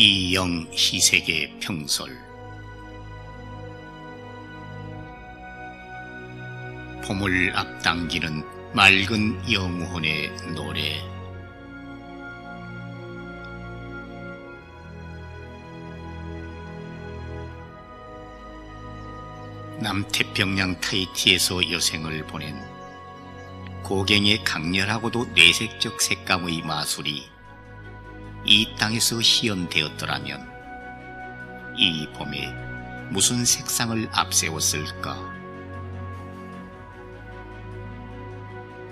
이영 희색의 평설. 봄을 앞당기는 맑은 영혼의 노래. 남태평양 타이티에서 여생을 보낸 고갱의 강렬하고도 뇌색적 색감의 마술이 이 땅에서 시연되었더라면 이 봄에 무슨 색상을 앞세웠을까?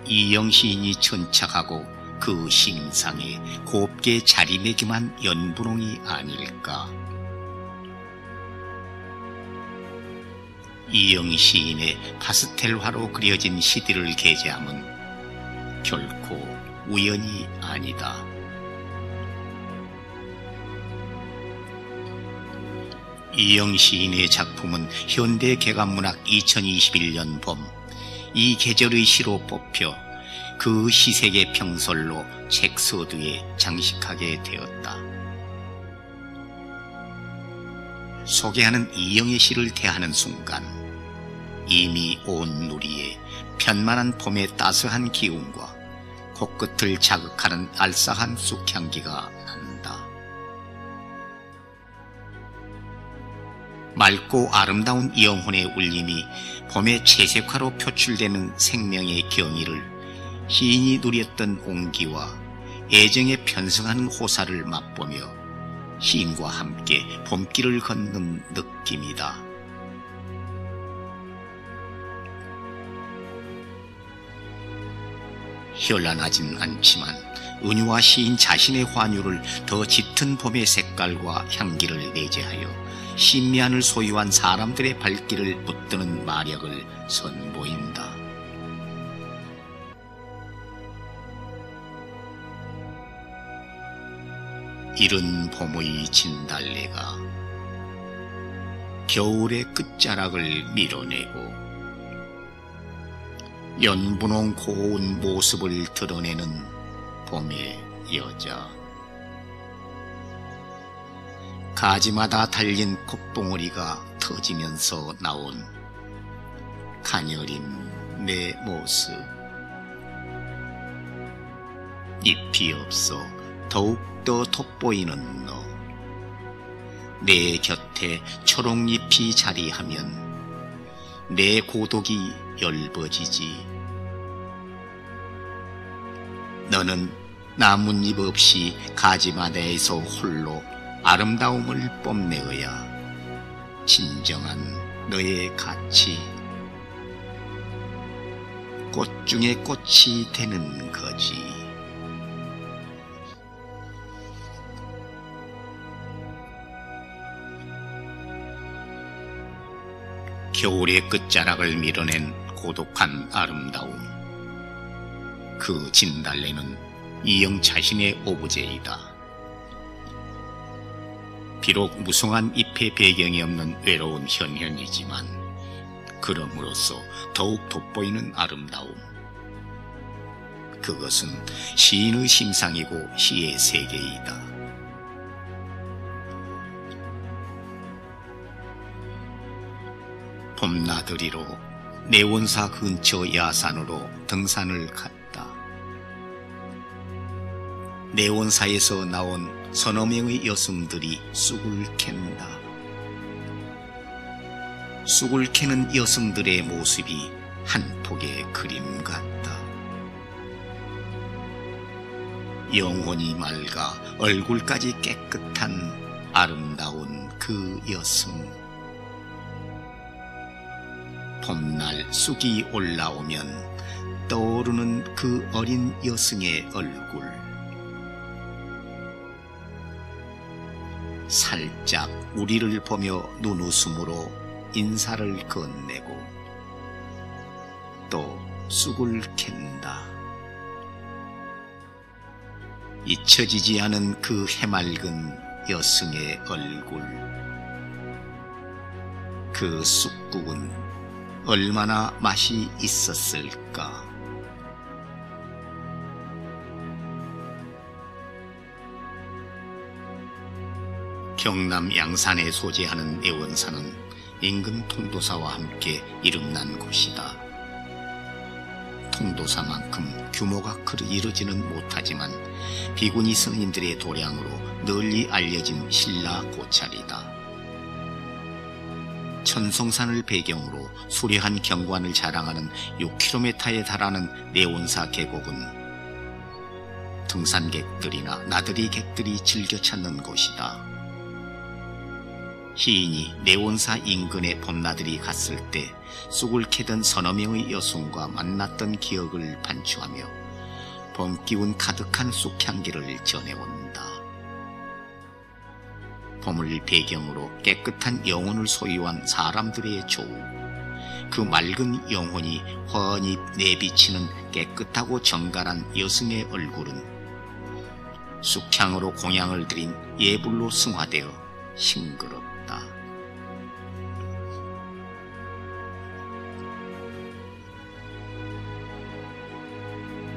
이영 시인이 천착하고 그 심상에 곱게 자리매김한 연분홍이 아닐까? 이영 시인의 파스텔화로 그려진 시디를 게재함은 결코 우연이 아니다. 이영 시인의 작품은 현대 개간문학 2021년 봄, 이 계절의 시로 뽑혀 그 시색의 평설로 책 서두에 장식하게 되었다. 소개하는 이영의 시를 대하는 순간, 이미 온 누리에 편만한 봄의 따스한 기운과 코끝을 자극하는 알싸한 쑥향기가 맑고 아름다운 영혼의 울림이 봄의 채색화로 표출되는 생명의 경의를 시인이 누렸던 온기와 애정에 편성하는 호사를 맛보며 시인과 함께 봄길을 걷는 느낌이다. 현란하진 않지만 은유와 시인 자신의 환유를 더 짙은 봄의 색깔과 향기를 내재하여 신미안을 소유한 사람들의 발길을 붙드는 마력을 선보인다. 이른 봄의 진달래가 겨울의 끝자락을 밀어내고 연분홍 고운 모습을 드러내는 봄의 여자. 가지마다 달린 콧봉오리가 터지면서 나온 가녀린 내 모습. 잎이 없어 더욱더 돋보이는 너. 내 곁에 초록잎이 자리하면 내 고독이 엷어지지. 너는 나뭇잎 없이 가지마다에서 홀로 아름다움을 뽐내어야 진정한 너의 가치. 꽃 중에 꽃이 되는 거지. 겨울의 끝자락을 밀어낸 고독한 아름다움. 그 진달래는 이영 자신의 오브제이다. 비록 무성한 잎의 배경이 없는 외로운 현현이지만 그럼으로써 더욱 돋보이는 아름다움. 그것은 시인의 심상이고 시의 세계이다. 봄나들이로 내원사 근처 야산으로 등산을 갔 다. 내원사에서 나온 서너 명의 여성들이 쑥을 캔다. 쑥을 캐는 여성들의 모습이 한 폭의 그림 같다. 영혼이 맑아 얼굴까지 깨끗한 아름다운 그 여성. 봄날 쑥이 올라오면 떠오르는 그 어린 여성의 얼굴. 살짝 우리를 보며 눈웃음으로 인사를 건네고 또 쑥을 캔다. 잊혀지지 않은 그 해맑은 여성의 얼굴. 그 쑥국은 얼마나 맛이 있었을까. 경남 양산에 소재하는 내원사는 인근 통도사와 함께 이름난 곳이다. 통도사만큼 규모가 그리 이르지는 못하지만 비구니 스님들의 도량으로 널리 알려진 신라 고찰이다. 천성산을 배경으로 수려한 경관을 자랑하는 6km에 달하는 내원사 계곡은 등산객들이나 나들이 객들이 즐겨 찾는 곳이다. 시인이 내원사 인근의 봄나들이 갔을 때 쑥을 캐던 서너 명의 여성과 만났던 기억을 반추하며 봄 기운 가득한 쑥향기를 전해온다. 봄을 배경으로 깨끗한 영혼을 소유한 사람들의 조우. 그 맑은 영혼이 훤히 내비치는 깨끗하고 정갈한 여성의 얼굴은 쑥향으로 공양을 드린 예불로 승화되어 싱그럽 다.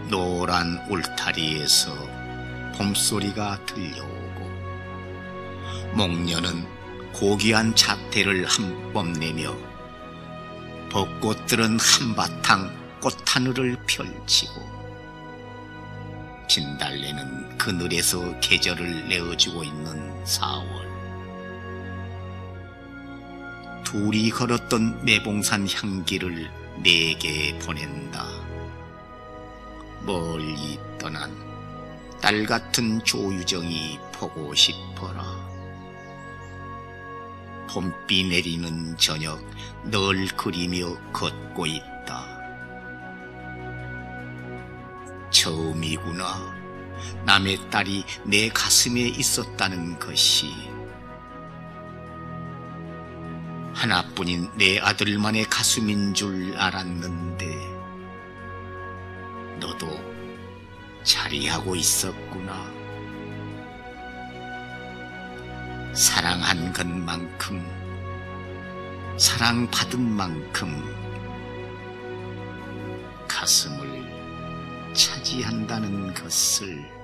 노란 울타리에서 봄소리가 들려오고 목련은 고귀한 자태를 한번 내며 벚꽃들은 한바탕 꽃하늘을 펼치고 진달래는 그늘에서 계절을 내어주고 있는 4월 둘이 걸었던 매봉산 향기를 내게 보낸다 멀리 떠난 딸 같은 조유정이 보고 싶어라 봄비 내리는 저녁 널 그리며 걷고 있다. 처음이구나. 남의 딸이 내 가슴에 있었다는 것이. 하나뿐인 내 아들만의 가슴인 줄 알았는데, 너도 자리하고 있었구나. 사랑한 것만큼, 사랑받은 만큼, 가슴을 차지한다는 것을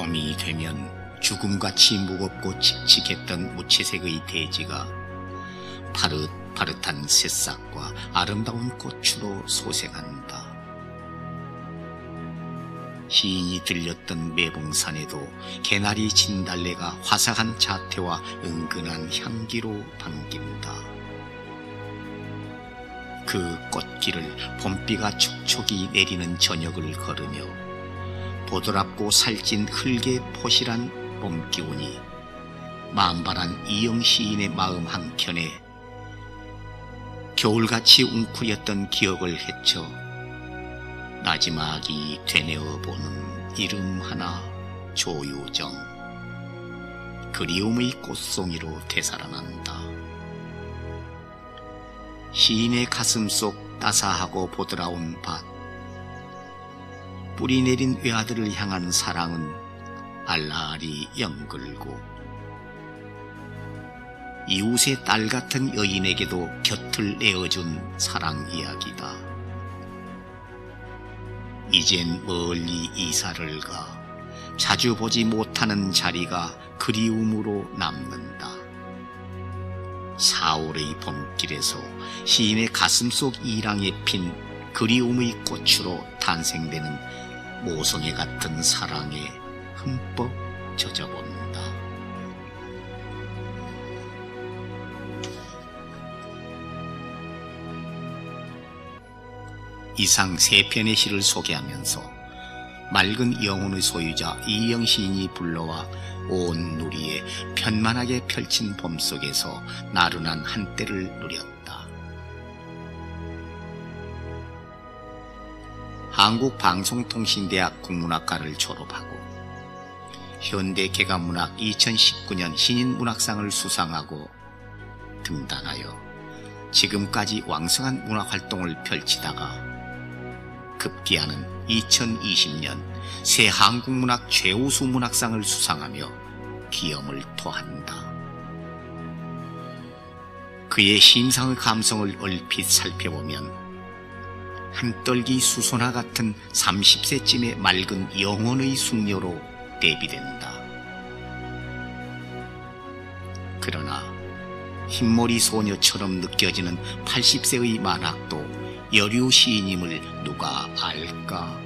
봄이 되면 죽음같이 무겁고 칙칙했던 무채색의 대지가 파릇파릇한 새싹과 아름다운 꽃으로 소생한다. 시인이 들렸던 매봉산에도 개나리 진달래가 화사한 자태와 은근한 향기로 반긴다. 그 꽃길을 봄비가 촉촉이 내리는 저녁을 걸으며 보드랍고 살찐 흙의 포실한 봄 기운이 만발한 이영 시인의 마음 한켠에 겨울같이 웅크렸던 기억을 헤쳐 마지막이 되뇌어보는 이름 하나 조유정 그리움의 꽃송이로 되살아난다. 시인의 가슴 속 따사하고 보드라운 밭 뿌리 내린 외아들을 향한 사랑은 알라리 영글고 이웃의 딸 같은 여인에게도 곁을 내어준 사랑 이야기다. 이젠 멀리 이사를 가 자주 보지 못하는 자리가 그리움으로 남는다. 4월의 봄길에서 시인의 가슴 속 이랑에 핀 그리움의 꽃으로 탄생되는 모성애 같은 사랑에 흠뻑 젖어본다. 이상 세 편의 시를 소개하면서 맑은 영혼의 소유자 이영 시인이 불러와 온 누리에 편만하게 펼친 봄 속에서 나른한 한때를 누렸다. 한국방송통신대학 국문학과를 졸업하고 현대개가문학 2019년 신인문학상을 수상하고 등단하여 지금까지 왕성한 문학활동을 펼치다가 급기야는 2020년 새 한국문학 최우수 문학상을 수상하며 기염을 토한다. 그의 심상의 감성을 얼핏 살펴보면 한떨기 수소나 같은 30세쯤의 맑은 영혼의 숙녀로 대비된다. 그러나 흰머리 소녀처럼 느껴지는 80세의 만학도 여류 시인임을 누가 알까?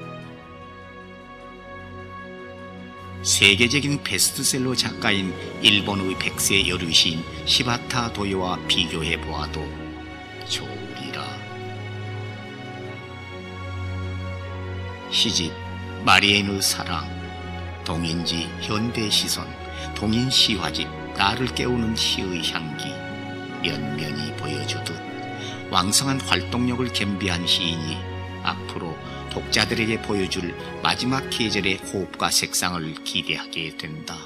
세계적인 베스트셀러 작가인 일본의 백세 여류 시인 시바타 도요와 비교해 보아도 좋 시집 마리엔의 사랑 동인지 현대 시선 동인 시화집 나를 깨우는 시의 향기 면면이 보여주듯 왕성한 활동력을 겸비한 시인이 앞으로 독자들에게 보여줄 마지막 계절의 호흡과 색상을 기대하게 된다.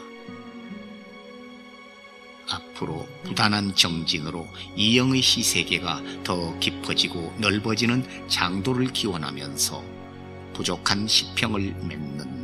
앞으로 부단한 정진으로 이영의 시 세계가 더 깊어지고 넓어지는 장도를 기원하면서 부족한 시평을 맺는